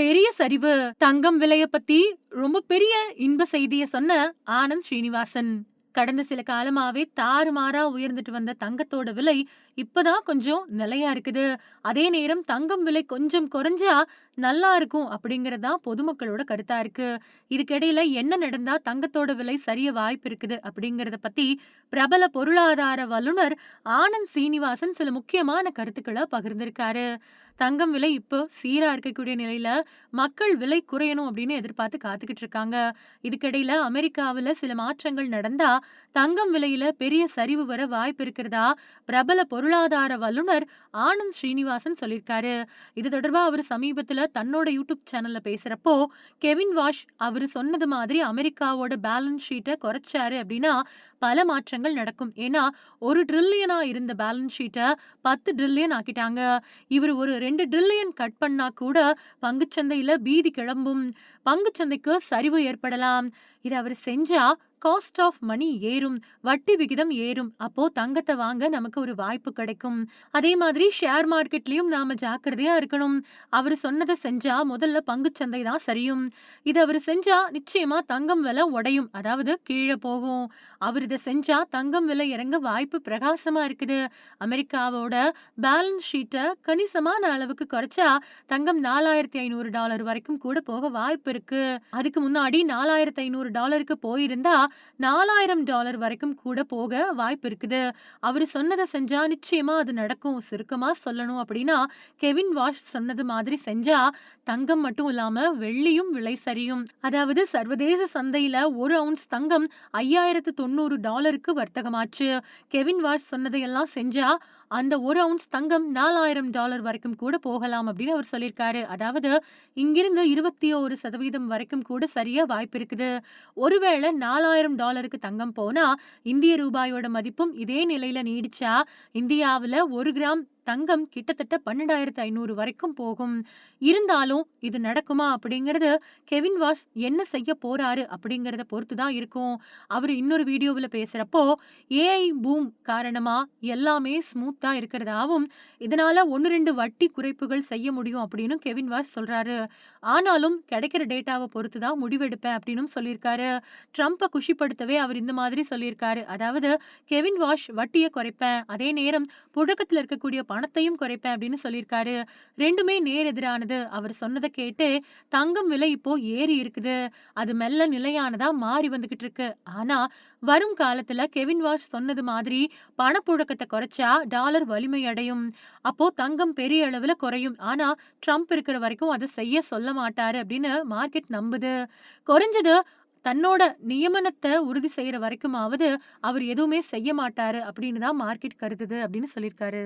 பெரிய சரிவு தங்கம் விலைய பத்தி ரொம்ப பெரிய இன்ப செய்திய சொன்ன ஆனந்த் ஸ்ரீனிவாசன். கடந்த சில காலமாவே தாறுமாறா உயர்ந்துட்டு வந்த தங்கத்தோட விலை இப்பதான் கொஞ்சம் நிலையா இருக்குது. அதே நேரம் தங்கம் விலை கொஞ்சம் குறைஞ்சா நல்லா இருக்கும் அப்படிங்கறதா பொதுமக்களோட கருத்தா இருக்கு. இதுக்கிடையில என்ன நடந்தா தங்கத்தோட விலை சரிய வாய்ப்பு இருக்குது அப்படிங்கறத பத்தி பிரபல பொருளாதார வல்லுனர் ஆனந்த் சீனிவாசன் சில முக்கியமான கருத்துக்களை பகிர்ந்திருக்காரு. தங்கம் விலை இப்போ சீரா இருக்கக்கூடிய நிலையில மக்கள் விலை குறையணும் அப்படின்னு எதிர்பார்த்து காத்துக்கிட்டு இருக்காங்க. இதுக்கிடையில அமெரிக்காவில சில மாற்றங்கள் நடந்தா தங்கம் விலையில பெரிய சரிவு வர வாய்ப்பு இருக்கிறதா பிரபல பொருளாதார வல்லுனர் ஆனந்த் ஸ்ரீனிவாசன் சொல்லியிருக்காரு. இது தொடர்பா அவர் சமீபத்தில் தன்னோட யூடியூப் சேனல்ல பேசுறப்போ கெவின் வாஷ் அவர் சொன்னது மாதிரி அமெரிக்காவோட பேலன்ஸ் ஷீட்டை குறைச்சாரு அப்படின்னா பல மாற்றங்கள் நடக்கும். ஏன்னா ஒரு ட்ரில்லியனா இருந்த பேலன்ஸ் ஷீட்டை பத்து ட்ரில்லியன் ஆக்கிட்டாங்க. இவர் ஒரு ரெண்டு ட்ரில்லியன் கட் பண்ணா கூட பங்குச்சந்தையில பீதி கிளம்பும். பங்குச்சந்தைக்கு சரிவு ஏற்படலாம். இதை அவர் செஞ்சா காஸ்ட் ஆஃப் மணி ஏறும் வட்டி விகிதம் ஏறும். அப்போ தங்கத்தை வாங்க நமக்கு ஒரு வாய்ப்பு கிடைக்கும். அதே மாதிரி ஷேர் மார்க்கெட்லயும் நாம ஜாக்கிரதையா இருக்கணும். அவர் சொன்னதை செஞ்சா முதல்ல பங்குச்சந்தை தான் சரியும். இது அவர் செஞ்சா நிச்சயமா தங்கம் விலை உடையும். அதாவது கீழே போகும். அவர் இதை செஞ்சா தங்கம் விலை இறங்க வாய்ப்பு பிரகாசமா இருக்குது. அமெரிக்காவோட பேலன்ஸ் ஷீட்டை கணிசமான அளவுக்கு குறைச்சா தங்கம் நாலாயிரத்தி ஐநூறு டாலர் வரைக்கும் கூட போக வாய்ப்பு இருக்கு. அதுக்கு முன்னாடி நாலாயிரத்தி ஐநூறு டாலருக்கு போயிருந்தா நாலாயிரம் டாலர் வரைக்கும் கூட போக வாய்ப்பு இருக்குது. அவர் சொன்னதை செஞ்சா நிச்சயமா அது நடக்கும். சுருக்கமா சொல்லணும் அப்படின்னா கெவின் வாஷ் சொன்னது மாதிரி செஞ்சா தங்கம் மட்டும் இல்லாம வெள்ளியும் விலை சரியும். அதாவது சர்வதேச சந்தையில ஒரு அவுன்ஸ் தங்கம் ஐயாயிரத்து தொண்ணூறு டாலருக்கு வர்த்தகமாச்சு. கெவின் வாஷ் சொன்னதையெல்லாம் செஞ்சா அந்த ஒரு அவுன்ஸ் தங்கம் நாலாயிரம் டாலர் வரைக்கும் கூட போகலாம் அப்படின்னு அவர் சொல்லியிருக்காரு. அதாவது இங்கிருந்து இருபத்தி ஒரு சதவீதம் வரைக்கும் கூட சரியா வாய்ப்பு இருக்குது. ஒருவேளை நாலாயிரம் டாலருக்கு தங்கம் போனா இந்திய ரூபாயோட மதிப்பும் இதே நிலையில நீடிச்சா இந்தியாவுல ஒரு கிராம் தங்கம் கிட்டத்தட்ட பன்னெண்டாயிரத்து ஐநூறு வரைக்கும் போகும். இருந்தாலும் இது நடக்குமா அப்படிங்கிறது கெவின் வாஸ் என்ன செய்ய போறாரு அப்படிங்கிறத பொறுத்து தான் இருக்கும். அவர் இன்னொரு வீடியோவில் பேசுறப்போ ஏஐ பூம் காரணமா எல்லாமே ஸ்மூத்தா இருக்கிறதாவும் இதனால ஒன்று ரெண்டு வட்டி குறைப்புகள் செய்ய முடியும் அப்படின்னு கெவின் வாஸ் சொல்றாரு. ஆனாலும் கிடைக்கிற டேட்டாவை பொறுத்து தான் முடிவெடுப்பேன் அப்படின்னு சொல்லியிருக்காரு. ட்ரம்ப்பை குஷிப்படுத்தவே அவர் இந்த மாதிரி சொல்லியிருக்காரு. அதாவது கெவின் வாஷ் வட்டியை குறைப்பேன். அதே நேரம் புழக்கத்தில் இருக்கக்கூடிய பணத்தையும் குறைப்பேன் அப்படின்னு சொல்லியிருக்காரு. ரெண்டுமே நேர் எதிரானது அவர் சொன்னதை கேட்டு தங்கம் விலை இப்போ ஏறி இருக்குது. அது மெல்ல நிலையானதா மாறி வந்துகிட்டு இருக்கு. ஆனா வரும் காலத்துல கெவின் வாஷ் சொன்னது மாதிரி பணப்புழக்கத்தை குறைச்சா டாலர் வலிமை அடையும். அப்போ தங்கம் பெரிய அளவுல குறையும். ஆனா ட்ரம்ப் இருக்கிற வரைக்கும் அதை செய்ய சொல்ல மாட்டாரு அப்படின்னு மார்க்கெட் நம்புது. குறைஞ்சது தன்னோட நியமனத்தை உறுதி செய்யற வரைக்குமாவது அவர் எதுவுமே செய்ய மாட்டாரு அப்படின்னு தான் மார்க்கெட் கருதுது அப்படின்னு சொல்லியிருக்காரு.